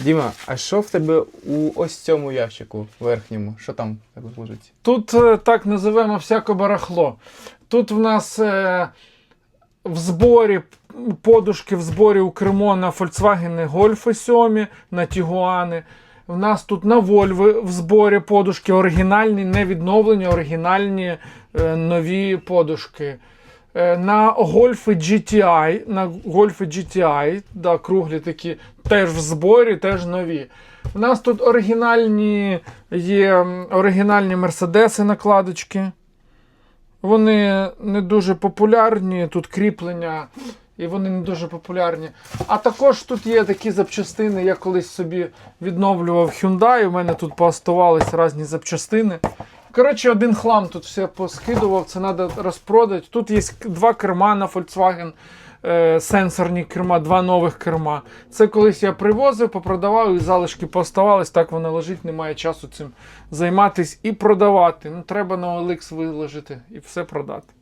Діма, а що в тебе у ось цьому ящику верхньому? Що там тебе лежить? Тут е, так називаємо всяке барахло. Тут в нас е, в зборі подушки в зборі у кермо на Volkswagen Golf 7, на Tiguan. В нас тут на Volvo в зборі подушки оригінальні, не відновлені, оригінальні е, нові подушки. Е, На Golf GTI, на Golf GTI, да, круглі такі, теж в зборі, теж нові. У нас тут оригінальні є оригінальні мерседеси накладочки. Вони не дуже популярні, тут кріплення, і вони не дуже популярні. А також тут є такі запчастини. Я колись собі відновлював Hyundai, у мене тут пооставались різні запчастини. Коротше, один хлам тут все поскидував, це треба розпродати. Тут є два керма на Volkswagen, е, сенсорні керма, два нових керма. Це колись я привозив, попродавав і залишки поставались, так воно лежить, немає часу цим займатись і продавати. Ну, треба на OLX виложити і все продати.